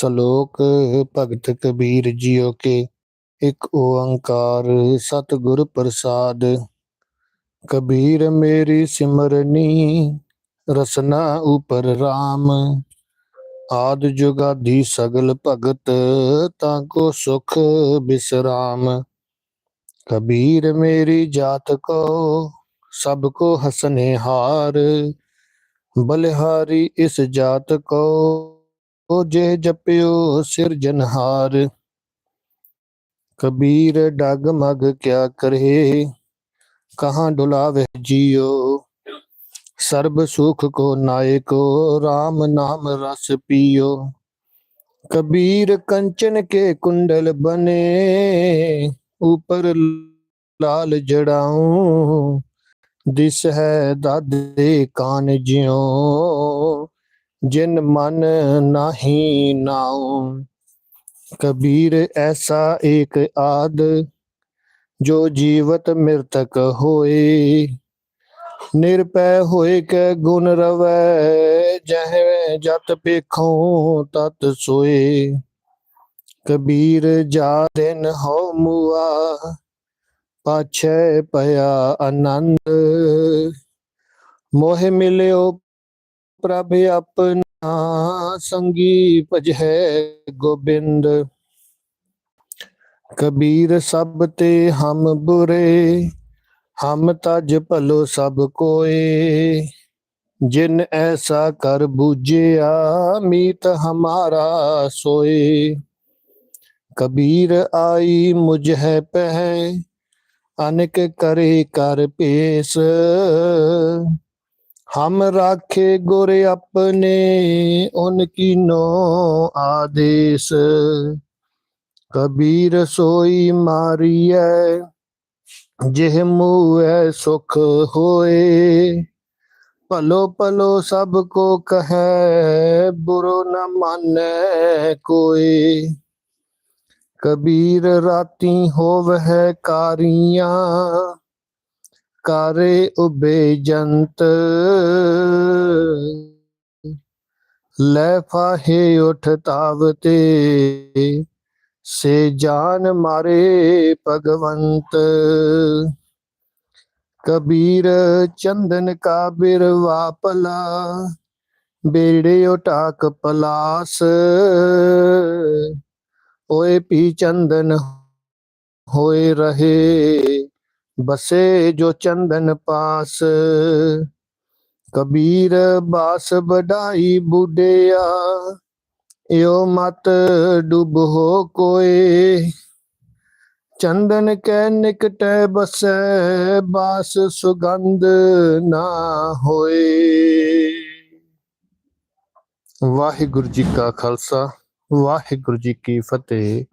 ਸ਼ਲੋਕ ਭਗਤ ਕਬੀਰ ਜੀਓ ਕੇ, ਇੱਕ ਓੰਕਾਰ ਸਤਿਗੁਰ ਪ੍ਰਸਾਦ। ਕਬੀਰ ਮੇਰੀ ਸਿਮਰਨੀ, ਰਸਨਾ ਉਪਰ RAM ਆਦ ਜੁਗਾਦੀ ਸਗਲ ਭਗਤ, ਤਾਂ ਕੋ ਸੁਖ ਬਿਸਰਾਮ। ਕਬੀਰ ਮੇਰੀ ਜਾਤ ਕੋ, ਸਭ ਕੋ ਹਸਨੇ ਹਾਰ ਬਲਿਹਾਰੀ ਇਸ ਜਾਤ ਕੋ ਉਹ ਜੇ ਜਪਿਓ ਸਿਰਜਨਹਾਰ ਕਬੀਰ ਡਗ ਮਗ ਕਿਆ ਕਰੇ, ਕਹਾਂ ਡੁਲਾਵੇ ਜੀਓ, ਸਰਬ ਸੁਖ ਕੋ ਨਾਇਕੋ RAM ਨਾਮ ਰਸ ਪੀਓ। ਕਬੀਰ ਕੰਚਨ ਕੇ ਕੁੰਡਲ ਬਨੇ, ਉਪਰ ਲਾਲ ਜੜਾਉ, ਦਿਸ ਹੈ ਦਾਦੇ ਕਾਨ ਜਿਉ। ਜਿਨ ਮਨ ਨਾਹੀ ਨਾਉ, ਕਬੀਰ ਐਸਾ ਏਕ ਆਦ, ਜੋ ਜੀਵਤ ਮਿਰਤਕ ਹੋਏ। ਨਿਰਪੈ ਹੋਏ ਕੈ ਗੁਣ ਰਵੈ, ਜਹ ਜਤ ਪੇਖੋਂ ਤਤ ਸੋਏ। ਕਬੀਰ ਜਾ ਦਿਨ ਹੋ ਮੁਆ, ਪਾਛੈ ਪਿਆ ਆਨੰਦ। ਮੋਹ ਮਿਲਿਓ ਪ੍ਰਭ ਆਪਣਾ ਸੰਗੀ ਭਜੈ ਗੋਬਿੰਦ। ਕਬੀਰ ਸਭ ਤੇ ਹਮ ਬੁਰੇ, ਹਮ ਤਜ ਭਲੋ ਸਭ ਕੋਏ। ਜਿਨ ਐਸਾ ਕਰ ਬੂਝਿਆ, ਮੀਤ ਹਮਾਰਾ ਸੋਏ। ਕਬੀਰ ਆਈ ਮੁਝ ਹੈ ਪਹਿ, ਅਨਕ ਕਰੇ ਕਰ ਪੇਸ। ਹਮ ਰਾਖੇ ਗੁਰ ਆਪਣੇ, ਉਨ ਕੀਨੋ ਆਦੇਸ। ਕਬੀਰ ਸੋਈ ਮਾਰੀਐ, ਜਿਹ ਮੂਐ ਸੁਖ ਹੋਏ। ਭਲੋ ਭਲੋ ਸਭ ਕੋ ਕਹੈ, ਬੁਰੋ ਨ ਮਾਨੈ ਕੋਈ ਕਬੀਰ ਰਾਤੀ ਹੋਵਹਿ ਕਾਰੀਆਂ ਕਾਰੇ ਉਬੇ ਜੰਤ। ਲੈ ਫਾਹੇ ਉਠ ਤਾਵਤੇ ਸੇ ਜਾਨ ਮਾਰੇ ਭਗਵੰਤ। ਕਬੀਰ ਚੰਦਨ ਕਾ ਬਿਰਵਾ ਪਲਾ ਬੇੜੇ ਉਟਾਕ ਪਲਾਸ। ਓਏ ਪੀ ਚੰਦਨ, ਹੋਏ ਰਹੇ ਬਸੇ ਜੋ ਚੰਦਨ ਪਾਸ। ਕਬੀਰ ਬਾਸ ਬਢਾਈ ਬੁੱਢਿਆ ਇਓ ਮਤ ਡੁੱਬ ਹੋ ਕੋਏ। ਚੰਦਨ ਕੈ ਨਿਕਟੈ ਬਸੈ, ਬਾਸ ਸੁਗੰਧ ਨਾ ਹੋਏ। ਵਾਹਿਗੁਰੂ ਜੀ ਕਾ ਖਾਲਸਾ, ਵਾਹਿਗੁਰੂ ਜੀ ਕੀ ਫਤਿਹ।